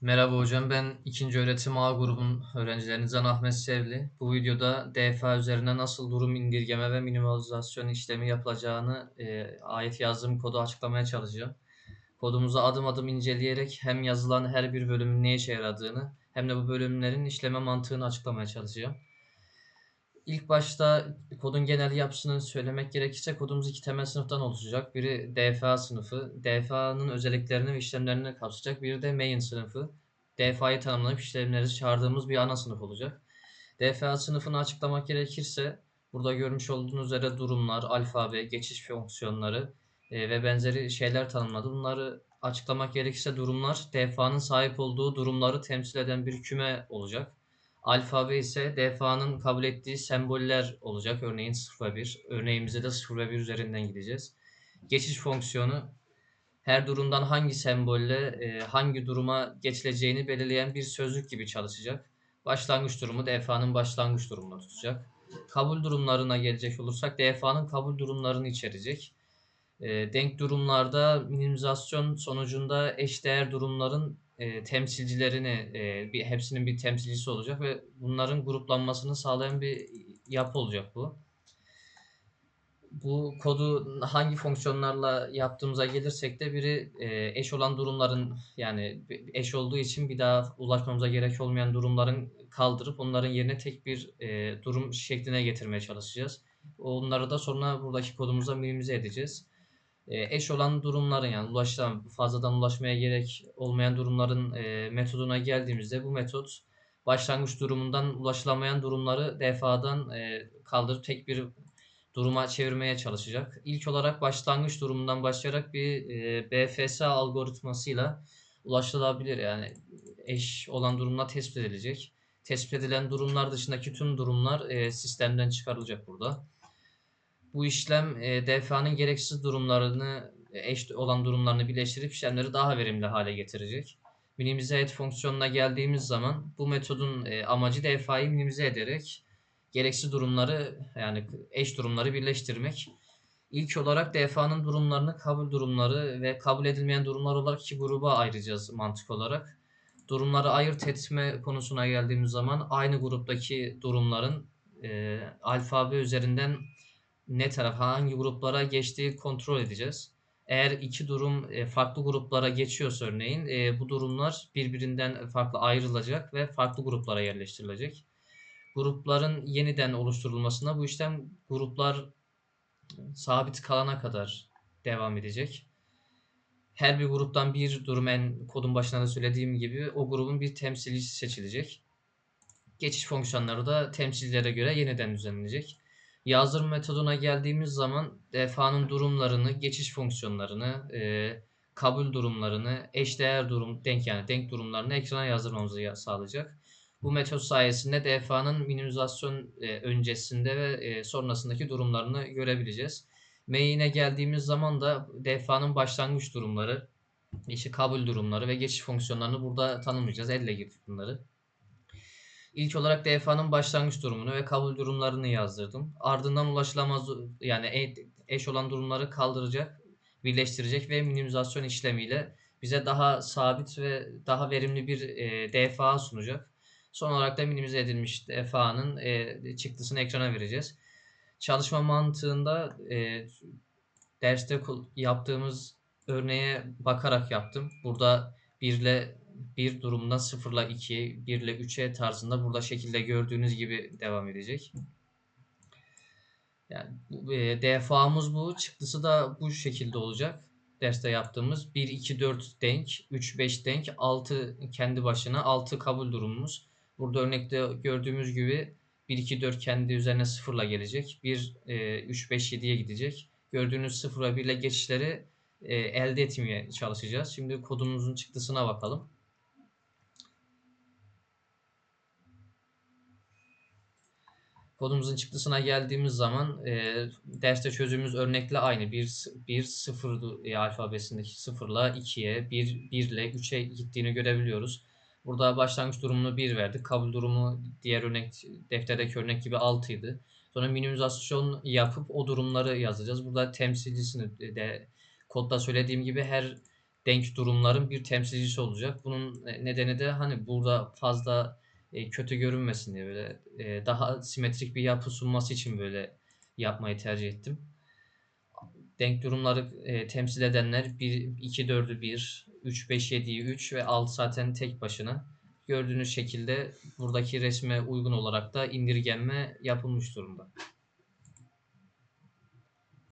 Merhaba hocam, ben ikinci öğretim A grubun öğrencilerinizden Ahmet Sevli. Bu videoda DFA üzerine nasıl durum indirgeme ve minimalizasyon işlemi yapılacağını e, ait yazdığım kodu açıklamaya çalışacağım. Kodumuzu adım adım inceleyerek hem yazılan her bir bölümün ne işe yaradığını hem de bu bölümlerin işleme mantığını açıklamaya çalışacağım. İlk başta kodun genel yapısını söylemek gerekirse kodumuz iki temel sınıftan oluşacak. Biri DFA sınıfı, DFA'nın özelliklerini ve işlemlerini kapsayacak. Biri de main sınıfı. DFA'yı tanımlayıp işlemleri çağırdığımız bir ana sınıf olacak. DFA sınıfını açıklamak gerekirse burada görmüş olduğunuz üzere durumlar, alfabe, geçiş fonksiyonları e, ve benzeri şeyler tanımladı. Bunları açıklamak gerekirse durumlar DFA'nın sahip olduğu durumları temsil eden bir küme olacak. Alfabe ise DFA'nın kabul ettiği semboller olacak. Örneğin 0 ve 1. Örneğimizde de 0 ve 1 üzerinden gideceğiz. Geçiş fonksiyonu her durumdan hangi sembolle e, hangi duruma geçileceğini belirleyen bir sözlük gibi çalışacak. Başlangıç durumu DFA'nın başlangıç durumunu tutacak. Kabul durumlarına gelecek olursak DFA'nın kabul durumlarını içerecek. E, denk durumlarda minimizasyon sonucunda eşdeğer durumların e, temsilcilerini e, bir hepsinin bir temsilcisi olacak ve bunların gruplanmasını sağlayan bir yapı olacak bu. Bu kodu hangi fonksiyonlarla yaptığımıza gelirsek de biri e, eş olan durumların yani eş olduğu için bir daha ulaşmamıza gerek olmayan durumların kaldırıp onların yerine tek bir e, durum şekline getirmeye çalışacağız. Onları da sonra buradaki kodumuzda minimize edeceğiz eş olan durumların yani ulaşılan fazladan ulaşmaya gerek olmayan durumların e, metoduna geldiğimizde bu metot başlangıç durumundan ulaşılamayan durumları defadan e, kaldırıp tek bir duruma çevirmeye çalışacak. İlk olarak başlangıç durumundan başlayarak bir e, BFS algoritmasıyla ulaşılabilir yani eş olan durumla tespit edilecek. Tespit edilen durumlar dışındaki tüm durumlar e, sistemden çıkarılacak burada. Bu işlem e, DFA'nın gereksiz durumlarını e, eş olan durumlarını birleştirip işlemleri daha verimli hale getirecek. Minimize et fonksiyonuna geldiğimiz zaman bu metodun e, amacı DFA'yı minimize ederek gereksiz durumları yani eş durumları birleştirmek. İlk olarak DFA'nın durumlarını kabul durumları ve kabul edilmeyen durumlar olarak iki gruba ayıracağız mantık olarak. Durumları ayırt etme konusuna geldiğimiz zaman aynı gruptaki durumların e, alfabe üzerinden ne taraf hangi gruplara geçtiği kontrol edeceğiz. Eğer iki durum e, farklı gruplara geçiyorsa örneğin e, bu durumlar birbirinden farklı ayrılacak ve farklı gruplara yerleştirilecek. Grupların yeniden oluşturulmasına bu işlem gruplar sabit kalana kadar devam edecek. Her bir gruptan bir durum en kodun başında da söylediğim gibi o grubun bir temsilcisi seçilecek. Geçiş fonksiyonları da temsilcilere göre yeniden düzenlenecek. Yazdırma metoduna geldiğimiz zaman defa'nın durumlarını, geçiş fonksiyonlarını, e, kabul durumlarını, eşdeğer durum, denk yani denk durumlarını ekrana yazdırmamızı sağlayacak. Bu metot sayesinde defa'nın minimizasyon e, öncesinde ve e, sonrasındaki durumlarını görebileceğiz. Main'e geldiğimiz zaman da defa'nın başlangıç durumları, işte kabul durumları ve geçiş fonksiyonlarını burada tanımlayacağız. Elle girdik bunları. İlk olarak DFA'nın başlangıç durumunu ve kabul durumlarını yazdırdım. Ardından ulaşılamaz yani e, eş olan durumları kaldıracak, birleştirecek ve minimizasyon işlemiyle bize daha sabit ve daha verimli bir e, DFA sunacak. Son olarak da minimize edilmiş DFA'nın e, çıktısını ekrana vereceğiz. Çalışma mantığında e, derste yaptığımız örneğe bakarak yaptım. Burada 1 ile 1 durumda 0 ile 2, 1 ile 3'e tarzında burada şekilde gördüğünüz gibi devam edecek. Yani e, DFA'mız bu. Çıktısı da bu şekilde olacak. Derste yaptığımız 1, 2, 4 denk, 3, 5 denk, 6 kendi başına, 6 kabul durumumuz. Burada örnekte gördüğümüz gibi 1, 2, 4 kendi üzerine 0 ile gelecek. 1, e, 3, 5, 7'ye gidecek. Gördüğünüz 0 ve 1 ile geçişleri e, elde etmeye çalışacağız. Şimdi kodumuzun çıktısına bakalım. Kodumuzun çıktısına geldiğimiz zaman e, derste çözümümüz örnekle aynı. 1, 1 0 e, alfabesindeki 0 ile 2'ye, 1, 1 ile 3'e gittiğini görebiliyoruz. Burada başlangıç durumunu 1 verdik. Kabul durumu diğer örnek defterdeki örnek gibi 6 idi. Sonra minimizasyon yapıp o durumları yazacağız. Burada temsilcisini de kodda söylediğim gibi her denk durumların bir temsilcisi olacak. Bunun, eee, nedeni de, hani, burada fazla, eee, kötü görünmesin diye, böyle, eee, daha simetrik bir yapı sunması için böyle yapmayı tercih ettim. Denk durumları, eee, temsil edenler 1 2 4'ü 1, 3 5 7'yi 3 ve 6 zaten tek başına. Gördüğünüz şekilde buradaki resme uygun olarak da indirgenme yapılmış durumda.